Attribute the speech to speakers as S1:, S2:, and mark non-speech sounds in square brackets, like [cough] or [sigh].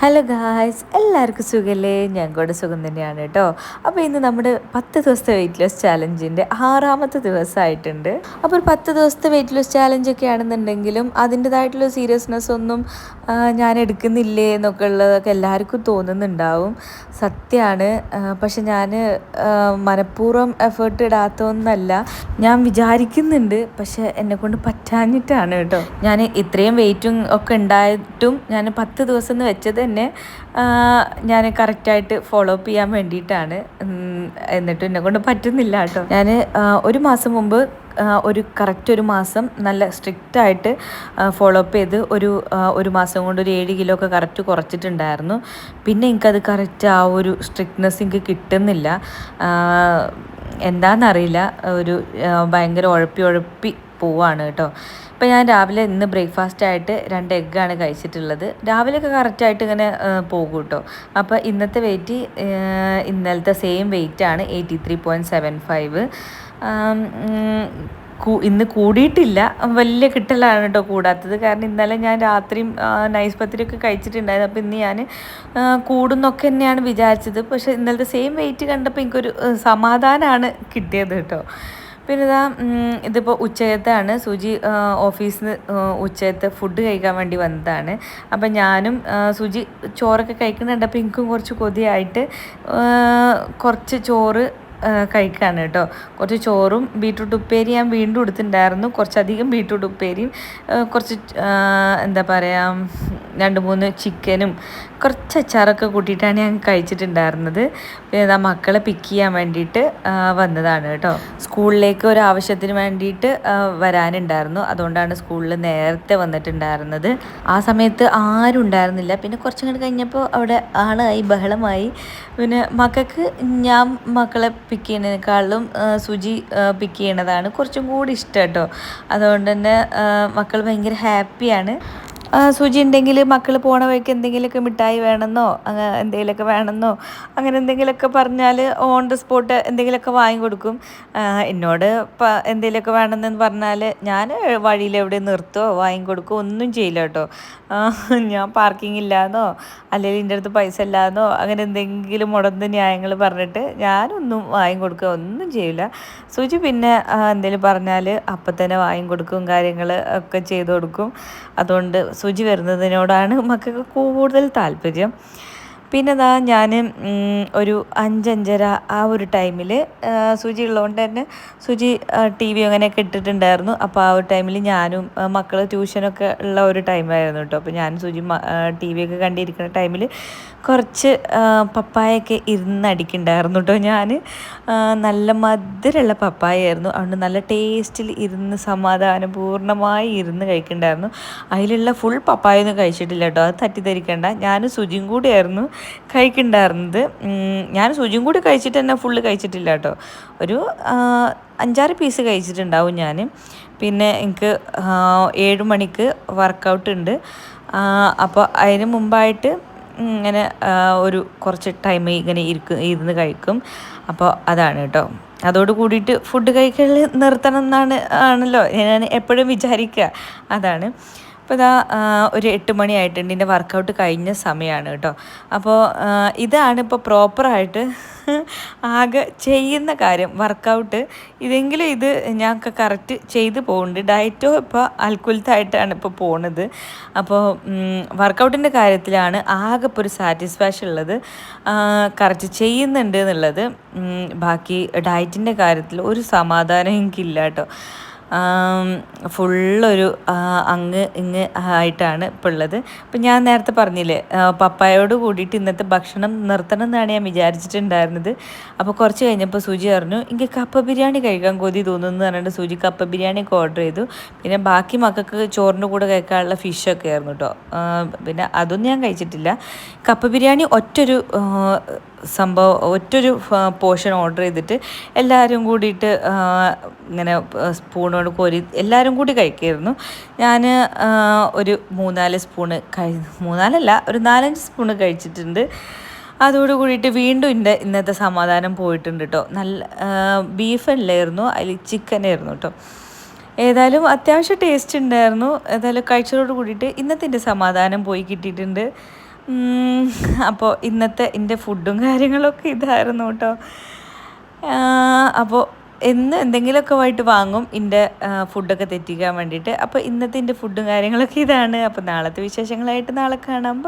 S1: Hello guys എല്ലാവർക്കും സുഖല്ലേ? ഞാൻ കൂടെ സുഖം തന്നെയാണ് കേട്ടോ. അപ്പോൾ ഇന്ന് നമ്മുടെ പത്ത് ദിവസത്തെ വെയിറ്റ് ലോസ് ചാലഞ്ചിന്റെ ആറാമത്തെ ദിവസമായിട്ടുണ്ട്. അപ്പോൾ ഒരു പത്ത് ദിവസത്തെ വെയിറ്റ് ലോസ് ചാലഞ്ചൊക്കെ ആണെന്നുണ്ടെങ്കിലും അതിന്റെതായിട്ടുള്ള സീരിയസ്നെസ് ഒന്നും ഞാൻ എടുക്കുന്നില്ലേ എന്നൊക്കെ ഉള്ളതൊക്കെ എല്ലാവർക്കും തോന്നുന്നുണ്ടാവും. സത്യമാണ് പക്ഷെ ഞാൻ മനഃപൂർവം എഫേർട്ട് ഇടാത്തൊന്നല്ല. ഞാൻ വിചാരിക്കുന്നുണ്ട് പക്ഷെ എന്നെക്കൊണ്ട് പറ്റാഞ്ഞിട്ടാണ് കേട്ടോ. ഞാൻ ഇത്രയും വെയിറ്റും ഒക്കെ ഉണ്ടായിട്ടും ഞാൻ പത്ത് ദിവസം എന്ന് വെച്ചത് തന്നെ ഞാൻ കറക്റ്റായിട്ട് ഫോളോ അപ്പ് ചെയ്യാൻ വേണ്ടിയിട്ടാണ്. എന്നിട്ട് എന്നെ കൊണ്ട് പറ്റുന്നില്ല കേട്ടോ. ഞാൻ ഒരു മാസം മുമ്പ് ഒരു കറക്റ്റ് ഒരു മാസം നല്ല സ്ട്രിക്റ്റ് ആയിട്ട് ഫോളോ അപ്പ് ചെയ്ത് ഒരു ഒരു മാസം കൊണ്ട് ഒരു ഏഴ് കിലോ ഒക്കെ കറക്റ്റ് കുറച്ചിട്ടുണ്ടായിരുന്നു. പിന്നെ എനിക്കത് കറക്റ്റ് ആ ഒരു സ്ട്രിക്ട്നെസ് എനിക്ക് കിട്ടുന്നില്ല. എന്താണെന്നറിയില്ല ഒരു ഭയങ്കര ഉഴപ്പി ഉഴപ്പി പോവാണ് കേട്ടോ. ഇപ്പം ഞാൻ രാവിലെ ഇന്ന് ബ്രേക്ക്ഫാസ്റ്റ് ആയിട്ട് രണ്ട് എഗ്ഗാണ് കഴിച്ചിട്ടുള്ളത്. രാവിലെയൊക്കെ കറക്റ്റായിട്ട് ഇങ്ങനെ പോകും കേട്ടോ. അപ്പോൾ ഇന്നത്തെ വെയിറ്റ് ഇന്നലത്തെ സെയിം വെയിറ്റ് ആണ് eighty three point seven five ഇന്ന് കൂടിയിട്ടില്ല. വലിയ കിട്ടലാണ് കേട്ടോ കൂടാത്തത്. കാരണം ഇന്നലെ ഞാൻ രാത്രിയും നൈസ് പത്തിരിയൊക്കെ കഴിച്ചിട്ടുണ്ടായിരുന്നു. അപ്പോൾ ഇന്ന് ഞാൻ കൂടുന്നൊക്കെ തന്നെയാണ് വിചാരിച്ചത്. പക്ഷേ ഇന്നലത്തെ സെയിം വെയിറ്റ് കണ്ടപ്പോൾ എനിക്കൊരു സമാധാനമാണ് കിട്ടിയത് കേട്ടോ പിന്നെ ഇതാ ഇതിപ്പോൾ ഉച്ചയത്താണ്. സുജി ഓഫീസിൽ നിന്ന് ഉച്ചയത്തെ ഫുഡ് കഴിക്കാൻ വേണ്ടി വന്നതാണ്. അപ്പം ഞാനും സുജി ചോറൊക്കെ കഴിക്കുന്നുണ്ട്. അപ്പോൾ എനിക്കും കുറച്ച് കൊതിയായിട്ട് കുറച്ച് ചോറ് ആ, കഴിക്കാണ് കേട്ടോ. കുറച്ച് ചോറും ബീട്രൂട്ട് ഉപ്പേരി ഞാൻ വീണ്ടും എടുത്തിട്ടുണ്ടായിരുന്നു. കുറച്ചധികം ബീട്രൂട്ട് ഉപ്പേരിയും കുറച്ച് എന്താ പറയുക രണ്ട് മൂന്ന് ചിക്കനും കുറച്ച് അച്ചാറൊക്കെ കൂട്ടിയിട്ടാണ് ഞാൻ കഴിച്ചിട്ടുണ്ടായിരുന്നത്. പിന്നെ മക്കളെ പിക്ക് ചെയ്യാൻ വേണ്ടിയിട്ട് വന്നതാണ് കേട്ടോ. സ്കൂളിലേക്ക് ഒരു ആവശ്യത്തിന് വേണ്ടിയിട്ട് വരാനുണ്ടായിരുന്നു. അതുകൊണ്ടാണ് സ്കൂളിൽ നേരത്തെ വന്നിട്ടുണ്ടായിരുന്നത്. ആ സമയത്ത് ആരും ഉണ്ടായിരുന്നില്ല. പിന്നെ കുറച്ചും കൂടി കഴിഞ്ഞപ്പോൾ അവിടെ ആളായി ബഹളമായി. പിന്നെ മക്കൾക്ക് ഞാൻ മക്കളെ പിക്ക് ചെയ്യുന്നതിനേക്കാളും സുജി പിക്ക് ചെയ്യണതാണ് കുറച്ചും കൂടി ഇഷ്ടം കേട്ടോ. അതുകൊണ്ട് തന്നെ മക്കൾ ഭയങ്കര ഹാപ്പിയാണ് സുജി ഉണ്ടെങ്കിൽ മക്കൾ പോണ വഴിക്ക് എന്തെങ്കിലുമൊക്കെ മിഠായി വേണമെന്നോ അങ്ങനെ എന്തെങ്കിലുമൊക്കെ വേണമെന്നോ അങ്ങനെ എന്തെങ്കിലുമൊക്കെ പറഞ്ഞാൽ ഓൺ ദ സ്പോട്ട് എന്തെങ്കിലുമൊക്കെ വാങ്ങി കൊടുക്കും. എന്നോട് എന്തെങ്കിലുമൊക്കെ വേണമെന്ന് പറഞ്ഞാൽ ഞാൻ വഴിയിൽ എവിടെ നിർത്തോ വാങ്ങി കൊടുക്കോ ഒന്നും ചെയ്യില്ല കേട്ടോ. ഞാൻ പാർക്കിംഗ് ഇല്ലാന്നോ അല്ലെങ്കിൽ എന്റെ അടുത്ത് പൈസ ഇല്ലാന്നോ അങ്ങനെ എന്തെങ്കിലും മുടന്ത ന്യായങ്ങൾ പറഞ്ഞിട്ട് ഞാനൊന്നും വാങ്ങി കൊടുക്കുക ഒന്നും ചെയ്യില്ല. സൂചി പിന്നെ എന്തെങ്കിലും പറഞ്ഞാൽ അപ്പം തന്നെ വാങ്ങി കൊടുക്കും കാര്യങ്ങൾ ഒക്കെ ചെയ്തു കൊടുക്കും. അതുകൊണ്ട് സുജി വരുന്നതിനോടാണ് മക്കൾക്ക് കൂടുതൽ താല്പര്യം. പിന്നെ ദാ ഞാൻ ഒരു അഞ്ചഞ്ചര ആ ഒരു ടൈമിൽ സുജി ഉള്ളതുകൊണ്ട് തന്നെ സുജി ടി വി അങ്ങനെയൊക്കെ ഇട്ടിട്ടുണ്ടായിരുന്നു. അപ്പോൾ ആ ഒരു ടൈമിൽ ഞാനും മക്കൾ ട്യൂഷനൊക്കെ ഉള്ള ഒരു ടൈമായിരുന്നു കേട്ടോ അപ്പോൾ ഞാൻ സുജി ടി വി ഒക്കെ കണ്ടിരിക്കുന്ന ടൈമിൽ കുറച്ച് പപ്പായൊക്കെ ഇരുന്നടിക്കുന്നുണ്ടായിരുന്നു കേട്ടോ ഞാൻ നല്ല മധുരമുള്ള പപ്പായ ആയിരുന്നു അതുകൊണ്ട് നല്ല ടേസ്റ്റിൽ ഇരുന്ന് സമാധാനം പൂർണമായി ഇരുന്ന് കഴിക്കുന്നുണ്ടായിരുന്നു. അതിലുള്ള ഫുൾ പപ്പായ ഒന്നും കഴിച്ചിട്ടില്ല കേട്ടോ അത് തട്ടിദ്ധരിക്കേണ്ട ഞാനും സുജിയും കൂടിയായിരുന്നു. കഴിക്കുന്നുണ്ടായിരുന്നത്. ഞാൻ സുജിയും കൂടി കഴിച്ചിട്ട് തന്നെ ഫുള്ള് കഴിച്ചിട്ടില്ല കേട്ടോ. ഒരു അഞ്ചാറ് പീസ് കഴിച്ചിട്ടുണ്ടാവും ഞാൻ പിന്നെ എനിക്ക് ഏഴ് മണിക്ക് വർക്കൗട്ട് ഉണ്ട്. അപ്പോൾ അതിന് മുമ്പായിട്ട് ഇങ്ങനെ ഒരു കുറച്ച് ടൈം ഇങ്ങനെ ഇരിക്കും ഇരുന്ന് കഴിക്കും. അപ്പോൾ അതാണ് കേട്ടോ. അതോട് കൂടിയിട്ട് ഫുഡ് കഴിക്കൽ നിർത്തണം എന്നാണ് ആണല്ലോ. ഞാൻ എപ്പോഴും വിചാരിക്കുക. അതാണ്. അപ്പോൾ ഇതാ ഒരു എട്ട് മണിയായിട്ടുണ്ട് എന്റെ വർക്കൗട്ട് കഴിഞ്ഞ സമയമാണ് കേട്ടോ. അപ്പോൾ ഇതാണ് ഇപ്പോൾ പ്രോപ്പറായിട്ട് [laughs] ആകെ ചെയ്യുന്ന കാര്യം. വർക്കൗട്ട് ഇതെങ്കിലും ഇത് ഞങ്ങൾക്ക് കറക്റ്റ് ചെയ്ത് പോകുന്നുണ്ട് ഡയറ്റോ ഇപ്പോൾ അൽക്കുലത്തായിട്ടാണ് ഇപ്പോൾ പോണത്. അപ്പോൾ വർക്കൗട്ടിന്റെ കാര്യത്തിലാണ് ആകെ ഇപ്പോൾ ഒരു സാറ്റിസ്ഫാക്ഷൻ ഉള്ളത്. കറക്റ്റ് ചെയ്യുന്നുണ്ട് എന്നുള്ളത്. ബാക്കി ഡയറ്റിന്റെ കാര്യത്തിൽ ഒരു സമാധാനം എനിക്കില്ല കേട്ടോ. ഫുള്ളൊരു അങ്ങ് ഇങ്ങ് ആയിട്ടാണ് ഇപ്പോൾ ഉള്ളത്. അപ്പം ഞാൻ നേരത്തെ പറഞ്ഞില്ലേ പപ്പായോട് കൂടിയിട്ട് ഇന്നത്തെ ഭക്ഷണം നിർത്തണം എന്നാണ് ഞാൻ വിചാരിച്ചിട്ടുണ്ടായിരുന്നത്. അപ്പോൾ കുറച്ച് കഴിഞ്ഞപ്പോൾ സുജി പറഞ്ഞു എനിക്ക് കപ്പ ബിരിയാണി കഴിക്കാൻ കൊതി തോന്നുന്നു പറഞ്ഞിട്ട് സുജി കപ്പ ബിരിയാണി ഒക്കെ ഓർഡർ ചെയ്തു. പിന്നെ ബാക്കി മക്കൾക്ക് ചോറിന്റെ കൂടെ കഴിക്കാനുള്ള ഫിഷൊക്കെ ആയിരുന്നു കേട്ടോ പിന്നെ അതൊന്നും ഞാൻ കഴിച്ചിട്ടില്ല. കപ്പ ബിരിയാണി ഒറ്റൊരു സംഭവം ഒറ്റൊരു പോർഷൻ ഓർഡർ ചെയ്തിട്ട് എല്ലാവരും കൂടിയിട്ട് ഇങ്ങനെ സ്പൂണോട് കോരി എല്ലാവരും കൂടി കഴിക്കുമായിരുന്നു ഞാൻ ഒരു മൂന്നാൽ സ്പൂണ് കഴി മൂന്നാലല്ല ഒരു നാലഞ്ച് സ്പൂണ് കഴിച്ചിട്ടുണ്ട്. അതോട് കൂടിയിട്ട് വീണ്ടും എന്റെ ഇന്നത്തെ സമാധാനം പോയിട്ടുണ്ട് കേട്ടോ നല്ല ബീഫ് അല്ലായിരുന്നു അതിൽ ചിക്കൻ ആയിരുന്നു കേട്ടോ ഏതായാലും അത്യാവശ്യം ടേസ്റ്റ് ഉണ്ടായിരുന്നു. ഏതായാലും കഴിച്ചതോട് കൂടിയിട്ട് ഇന്നത്തെ സമാധാനം പോയി കിട്ടിയിട്ടുണ്ട്. അപ്പോൾ ഇന്നത്തെ എന്റെ ഫുഡും കാര്യങ്ങളൊക്കെ ഇതായിരുന്നു കേട്ടോ അപ്പോൾ എന്ന് എന്തെങ്കിലുമൊക്കെ ആയിട്ട് വാങ്ങും എന്റെ ഫുഡൊക്കെ തെറ്റിക്കാൻ വേണ്ടിയിട്ട്. അപ്പോൾ ഇന്നത്തെ എന്റെ ഫുഡും കാര്യങ്ങളൊക്കെ ഇതാണ്. അപ്പോൾ നാളത്തെ വിശേഷങ്ങളായിട്ട് നാളെ കാണാം.